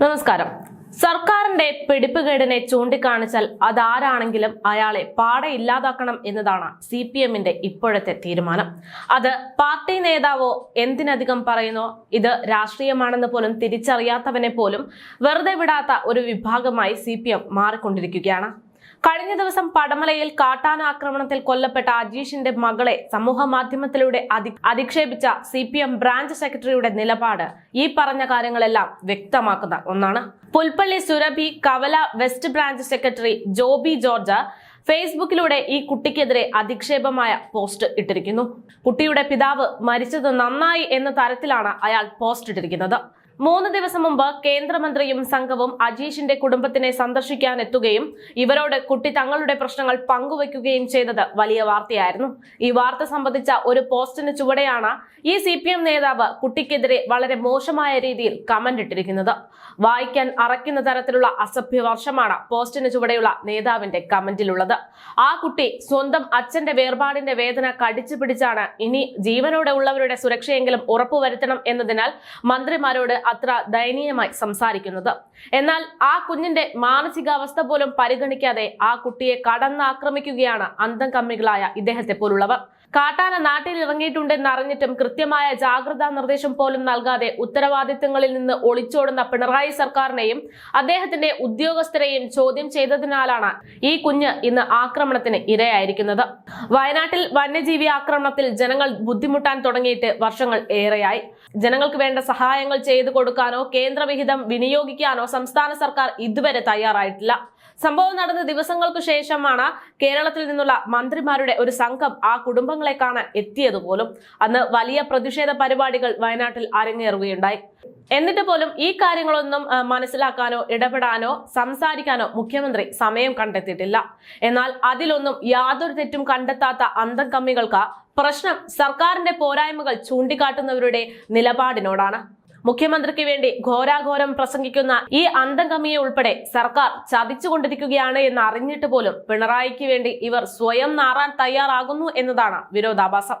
നമസ്കാരം. സർക്കാരിന്റെ പിടിപ്പുകേടിനെ ചൂണ്ടിക്കാണിച്ചാൽ അതാരാണെങ്കിലും അയാളെ പാടെ ഇല്ലാതാക്കണം എന്നതാണ് സി പി എമ്മിന്റെ ഇപ്പോഴത്തെ തീരുമാനം. അത് പാർട്ടി നേതാവോ എന്തിനധികം പറയുന്നോ? ഇത് രാഷ്ട്രീയമാണെന്ന് പോലും തിരിച്ചറിയാത്തവനെ പോലും വെറുതെ വിടാത്ത ഒരു വിഭാഗമായി സി പി എം മാറിക്കൊണ്ടിരിക്കുകയാണ്. കഴിഞ്ഞ ദിവസം പടമലയിൽ കാട്ടാന ആക്രമണത്തിൽ കൊല്ലപ്പെട്ട അജീഷിന്റെ മകളെ സമൂഹ മാധ്യമത്തിലൂടെ അധി- അധിക്ഷേപിച്ച സി പി എം ബ്രാഞ്ച് സെക്രട്ടറിയുടെ നിലപാട് ഈ പറഞ്ഞ കാര്യങ്ങളെല്ലാം വ്യക്തമാക്കുന്ന ഒന്നാണ്. Pulpally Surabhi Kavala west branch secretary Joby George ഫേസ്ബുക്കിലൂടെ ഈ കുട്ടിക്കെതിരെ അധിക്ഷേപമായ പോസ്റ്റ് ഇട്ടിരിക്കുന്നു. കുട്ടിയുടെ പിതാവ് മരിച്ചത് നന്നായി എന്ന തരത്തിലാണ് അയാൾ പോസ്റ്റ് ഇട്ടിരിക്കുന്നത്. മൂന്ന് ദിവസം മുമ്പ് കേന്ദ്രമന്ത്രിയും സംഘവും അജീഷിന്റെ കുടുംബത്തിനെ സന്ദർശിക്കാൻ എത്തുകയും ഇവരോട് കുട്ടി തങ്ങളുടെ പ്രശ്നങ്ങൾ പങ്കുവയ്ക്കുകയും ചെയ്തത് വലിയ വാർത്തയായിരുന്നു. ഈ വാർത്ത സംബന്ധിച്ച ഒരു പോസ്റ്റിന് ചുവടെയാണ് ഈ സി നേതാവ് കുട്ടിക്കെതിരെ വളരെ മോശമായ രീതിയിൽ കമന്റ് ഇട്ടിരിക്കുന്നത്. വായിക്കാൻ അറയ്ക്കുന്ന തരത്തിലുള്ള അസഭ്യ വർഷമാണ് പോസ്റ്റിന് ചുവടെയുള്ള നേതാവിന്റെ കമന്റിലുള്ളത്. ആ കുട്ടി സ്വന്തം അച്ഛന്റെ വേർപാടിന്റെ വേദന കടിച്ചു ഇനി ജീവനോടെ ഉള്ളവരുടെ സുരക്ഷയെങ്കിലും ഉറപ്പുവരുത്തണം എന്നതിനാൽ മന്ത്രിമാരോട് അത്ര ദയനീയമായി സംസാരിക്കുന്നത്. എന്നാൽ ആ കുഞ്ഞിന്റെ മാനസികാവസ്ഥ പോലും പരിഗണിക്കാതെ ആ കുട്ടിയെ കടന്നാക്രമിക്കുകയാണ് അന്തം കമ്മികളായ ഇദ്ദേഹത്തെ പോലുള്ളവർ. കാട്ടാന നാട്ടിൽ ഇറങ്ങിയിട്ടുണ്ടെന്ന് അറിഞ്ഞിട്ടും കൃത്യമായ ജാഗ്രതാ നിർദ്ദേശം പോലും നൽകാതെ ഉത്തരവാദിത്തങ്ങളിൽ നിന്ന് ഒളിച്ചോടുന്ന പിണറായി സർക്കാരിനെയും അദ്ദേഹത്തിന്റെ ഉദ്യോഗസ്ഥരെയും ചോദ്യം ചെയ്തതിനാലാണ് ഈ കുഞ്ഞ് ഇന്ന് ആക്രമണത്തിന് ഇരയായിരിക്കുന്നത്. വയനാട്ടിൽ വന്യജീവി ആക്രമണത്തിൽ ജനങ്ങൾ ബുദ്ധിമുട്ടാൻ തുടങ്ങിയിട്ട് വർഷങ്ങൾ ഏറെയായി. ജനങ്ങൾക്ക് വേണ്ട സഹായങ്ങൾ ചെയ്തു കൊടുക്കാനോ കേന്ദ്രവിഹിതം വിനിയോഗിക്കാനോ സംസ്ഥാന സർക്കാർ ഇതുവരെ തയ്യാറായിട്ടില്ല. സംഭവം നടന്ന ദിവസങ്ങൾക്ക് ശേഷമാണ് കേരളത്തിൽ നിന്നുള്ള മന്ത്രിമാരുടെ ഒരു സംഘം ആ കുടുംബങ്ങളെ കാണാൻ എത്തിയത് പോലും അന്ന് വലിയ പ്രതിഷേധ പരിപാടികൾ വയനാട്ടിൽ അരങ്ങേറുകയുണ്ടായി. എന്നിട്ട് പോലും ഈ കാര്യങ്ങളൊന്നും മനസ്സിലാക്കാനോ ഇടപെടാനോ സംസാരിക്കാനോ മുഖ്യമന്ത്രി സമയം കണ്ടെത്തിയിട്ടില്ല. എന്നാൽ അതിലൊന്നും യാതൊരു തെറ്റും കണ്ടെത്താത്ത അന്തം കമ്മികൾക്ക് പ്രശ്നം സർക്കാരിന്റെ പോരായ്മകൾ ചൂണ്ടിക്കാട്ടുന്നവരുടെ നിലപാടിനോടാണ്. മുഖ്യമന്ത്രിക്ക് വേണ്ടി ഘോരാഘോരം പ്രസംഗിക്കുന്ന ഈ അന്തംഗമിയെ ഉൾപ്പെടെ സർക്കാർ ചതിച്ചുകൊണ്ടിരിക്കുകയാണ് എന്ന് അറിഞ്ഞിട്ട് പോലും പിണറായിക്ക് വേണ്ടി ഇവർ സ്വയം നാറാൻ തയ്യാറാകുന്നു എന്നതാണ് വിരോധാഭാസം.